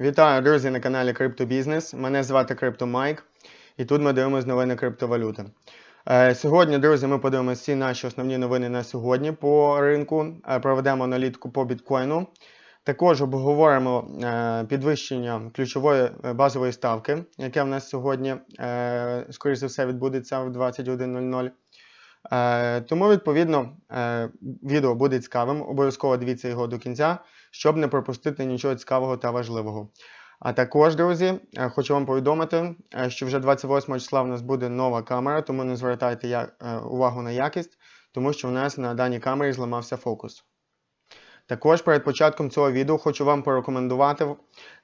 Вітаю, друзі, на каналі Криптобізнес. Мене звати Крипто Майк, і тут ми дивимося новини криптовалюти. Е, Сьогодні, друзі, ми подивимося всі наші основні новини на сьогодні по ринку. Е, Проведемо аналітику по біткоїну. Також обговоримо е, підвищення ключової базової ставки, яке в нас сьогодні, скоріше за все, відбудеться в 21.00. Е, Тому, відповідно, відео буде цікавим. Обов'язково дивіться його до кінця, щоб не пропустити нічого цікавого та важливого. А також, друзі, е, хочу вам повідомити, е, що вже 28 числа в нас буде нова камера, тому не звертайте е, увагу на якість, тому що в нас на даній камері зламався фокус. Також перед початком цього відео хочу вам порекомендувати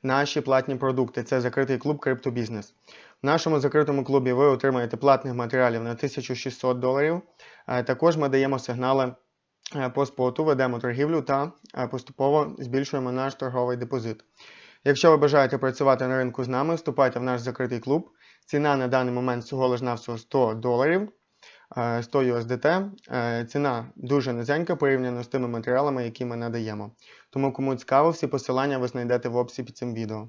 наші платні продукти. Це закритий клуб Криптобізнес. В нашому закритому клубі ви отримаєте платних матеріалів на 1600 доларів. Також ми даємо сигнали по споту, ведемо торгівлю та е, поступово збільшуємо наш торговий депозит. Якщо ви бажаєте працювати на ринку з нами, вступайте в наш закритий клуб. Ціна на даний момент всього лиш навсього 100 доларів, е, 100 USDT. Е, Ціна дуже низенька порівняно з тими матеріалами, які ми надаємо. Тому, кому цікаво, всі посилання ви знайдете в описі під цим відео.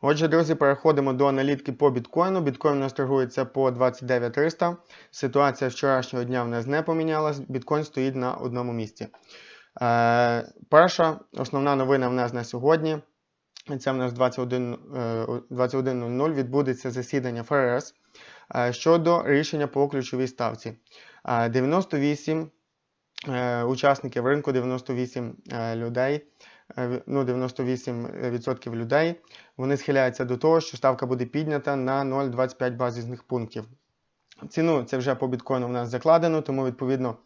Отже, друзі, переходимо до аналітики по біткоїну. Біткоін у нас торгується по 29300. Ситуація вчорашнього дня в нас не помінялась. Біткоін стоїть на одному місці. Е, перша основна новина в нас на сьогодні. Це в нас 21, е, 21.00 відбудеться засідання ФРС е, щодо рішення по ключовій ставці. Е, 98 е, учасників ринку, 98 е, людей, ну, 98% людей, вони схиляються до того, що ставка буде піднята на 0,25 базисних пунктів. Ціну це вже по біткоїну в нас закладено, тому відповідно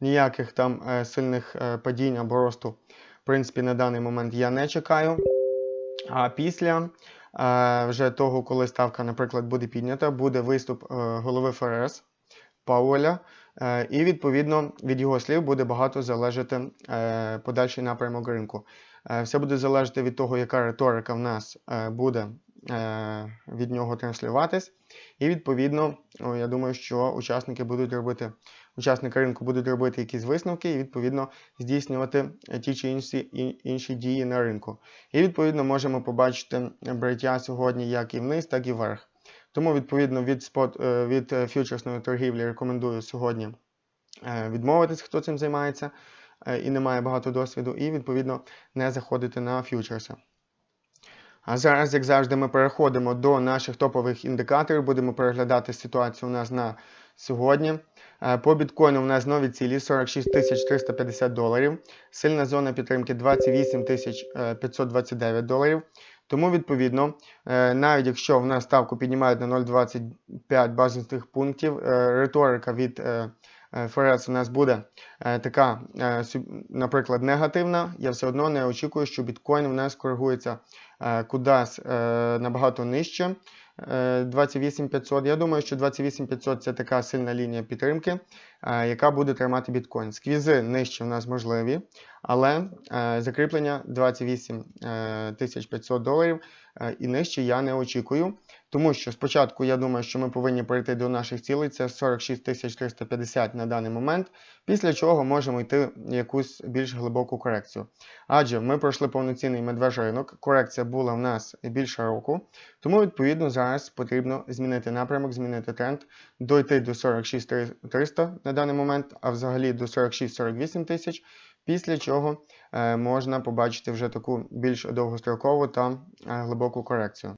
ніяких там е, сильних е, падінь або росту, в принципі, на даний момент я не чекаю. А після е, вже того, коли ставка, наприклад, буде піднята, буде виступ е, голови ФРС Пауеля, е, і відповідно від його слів буде багато залежати е, подальший напрямок ринку. Е, все буде залежати від того, яка риторика в нас е, буде е, від нього транслюватись. І відповідно, я думаю, що учасники будуть робити, учасники ринку будуть робити якісь висновки і відповідно здійснювати ті чи інші, інші дії на ринку. І відповідно можемо побачити браття сьогодні як і вниз, так і вверх. Тому відповідно від спот, від фьючерсної торгівлі рекомендую сьогодні відмовитись, хто цим займається і не має багато досвіду, і відповідно не заходити на фьючерси. А зараз, як завжди, ми переходимо до наших топових індикаторів. Будемо переглядати ситуацію у нас на сьогодні. Е, По біткоїну у нас нові цілі 46 350 доларів. Сильна зона підтримки 28 529 доларів. Тому, відповідно, е, навіть якщо в нас ставку піднімають на 0,25 базисних пунктів, е, риторика від е, ФРС у нас буде е, така, е, наприклад, негативна. Я все одно не очікую, що біткоін у нас коригується кудись набагато нижче. е, 28500. Я думаю, що 28500 це така сильна лінія підтримки, яка буде тримати біткоін. Сквізи нижче в нас можливі, але закріплення 28500 доларів і нижче я не очікую. Тому що спочатку я думаю, що ми повинні перейти до наших цілей, це 46 350 на даний момент, після чого можемо йти якусь більш глибоку корекцію. Адже ми пройшли повноцінний медвежий ринок, корекція була в нас більше року, тому відповідно зараз потрібно змінити напрямок, змінити тренд, дойти до 46 300 на даний момент, а взагалі до 46-48 тисяч, після чого е, можна побачити вже таку більш довгострокову та е, глибоку корекцію.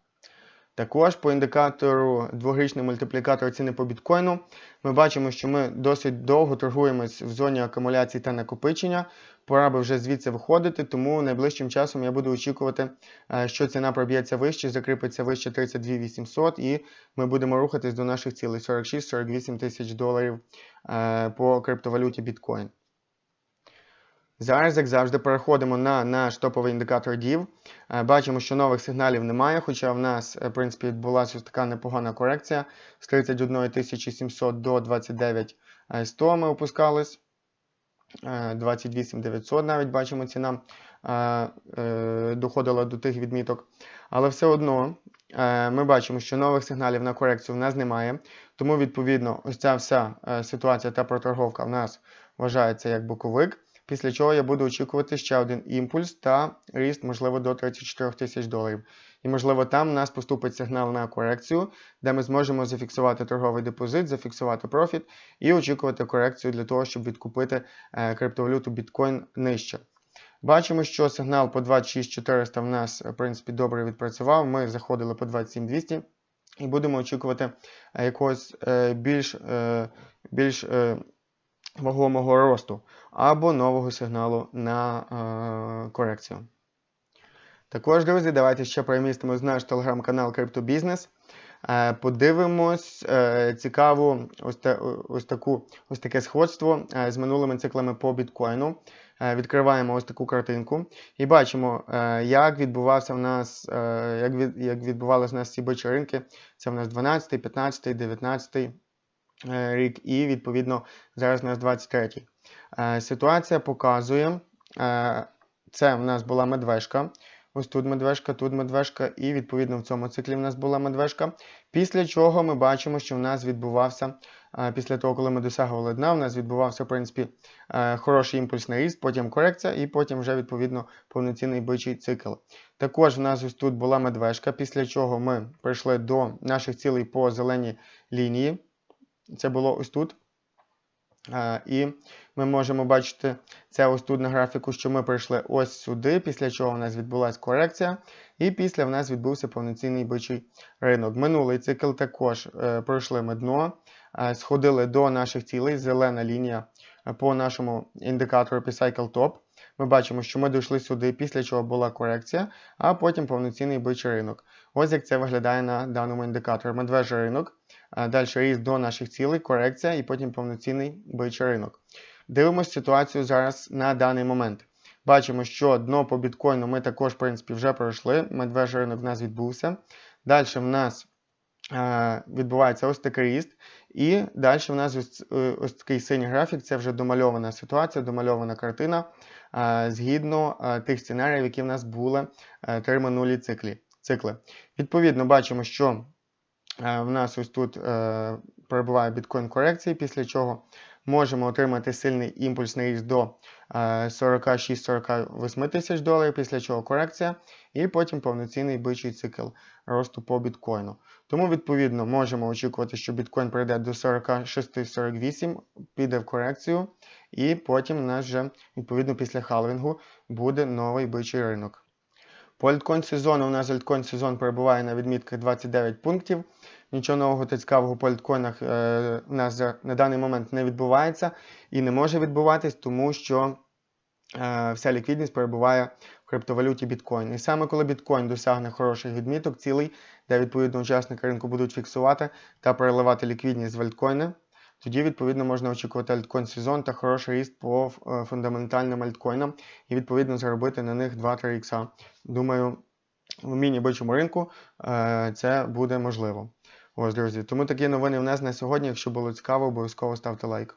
Також по індикатору дворічний мультиплікатор ціни по біткоїну ми бачимо, що ми досить довго торгуємось в зоні акумуляції та накопичення. Пора би вже звідси виходити, тому найближчим часом я буду очікувати, е, що ціна проб'ється вище, закріпиться вище 32 800 і ми будемо рухатись до наших цілей 46-48 тисяч доларів е, по криптовалюті біткоін. Зараз, як завжди, переходимо на наш топовий індикатор DIV. Е, Бачимо, що нових сигналів немає, хоча в нас, е, в принципі, відбулася така непогана корекція. З 31 700 до 29 100 ми опускались. Е, 28 900 навіть бачимо, ціна е, е, доходила до тих відміток. Але все одно е, ми бачимо, що нових сигналів на корекцію в нас немає. Тому, відповідно, ось ця вся е, ситуація та проторговка в нас вважається як боковик. Після чого я буду очікувати ще один імпульс та ріст, можливо, до 34 тисяч доларів. І, можливо, там в нас поступить сигнал на корекцію, де ми зможемо зафіксувати торговий депозит, зафіксувати профіт і очікувати корекцію для того, щоб відкупити е, криптовалюту біткоін нижче. Бачимо, що сигнал по 26400 в нас, в принципі, добре відпрацював. Ми заходили по 27200 і будемо очікувати е, якогось е, більш, більш вагомого росту або нового сигналу на е, корекцію. Також, друзі, давайте ще перемістимо з наш телеграм-канал CryptoBusiness. Е, Подивимось е, цікаву ось, та, ось, таку, ось таке сходство е, з минулими циклами по біткоїну. Е, Відкриваємо ось таку картинку і бачимо, е, як відбувався в нас, е, як, від, як відбувалися в нас ці бичі ринки. Це в нас 12, 15, 19 е, рік, і відповідно зараз у нас 23. Е, Ситуація показує, е, це в нас була медвежка. Ось тут медвежка, тут медвежка, і відповідно в цьому циклі в нас була медвежка. Після чого ми бачимо, що в нас відбувався, е, після того, коли ми досягували дна, в нас відбувався, в принципі, е, хороший імпульсний ріст, потім корекція, і потім вже відповідно повноцінний бичий цикл. Також в нас ось тут була медвежка, після чого ми прийшли до наших цілей по зеленій лінії. Це було ось тут. І ми можемо бачити це ось тут на графіку, що ми прийшли ось сюди, після чого у нас відбулася корекція, і після в нас відбувся повноцінний бичий ринок. Минулий цикл також е, пройшли ми дно, е, сходили до наших цілей, зелена лінія е, по нашому індикатору P-Cycle Top. Ми бачимо, що ми дійшли сюди, після чого була корекція, а потім повноцінний бичий ринок. Ось як це виглядає на даному індикаторі. Медвежий ринок. Е, Далі ріст до наших цілей, корекція і потім повноцінний бичий ринок. Дивимося ситуацію зараз на даний момент. Бачимо, що дно по біткоїну ми також, в принципі, вже пройшли. Медвежий ринок в нас відбувся. Далі в нас е, відбувається ось такий ріст. І далі в нас ось, е, ось такий синій графік. Це вже домальована ситуація, домальована картина згідно тих сценаріїв, які в нас були три минулі циклі, цикли. Відповідно, бачимо, що Е, В нас ось тут е, перебуває біткоін корекції, після чого можемо отримати сильний імпульсний ріст до е, 46-48 тисяч доларів, після чого корекція, і потім повноцінний бичий цикл росту по біткоїну. Тому, відповідно, можемо очікувати, що біткоін прийде до 46-48, піде в корекцію, і потім у нас вже, відповідно, після халвінгу буде новий бичий ринок. По сезону у нас альткоін сезон перебуває на відмітках 29 пунктів. Нічого нового та цікавого по альткоїнах е, у нас на даний момент не відбувається і не може відбуватись, тому що е, вся ліквідність перебуває в криптовалюті біткоін. І саме коли біткоін досягне хороших відміток, цілий, де відповідно учасники ринку будуть фіксувати та переливати ліквідність в альткоїни, тоді відповідно можна очікувати альткоін сезон та хороший ріст по е, фундаментальним альткоїнам і відповідно заробити на них 2-3 ікса. Думаю, в міні-бичому ринку е, це буде можливо. Ось, друзі. Тому такі новини в нас на сьогодні. Якщо було цікаво, обов'язково ставте лайк.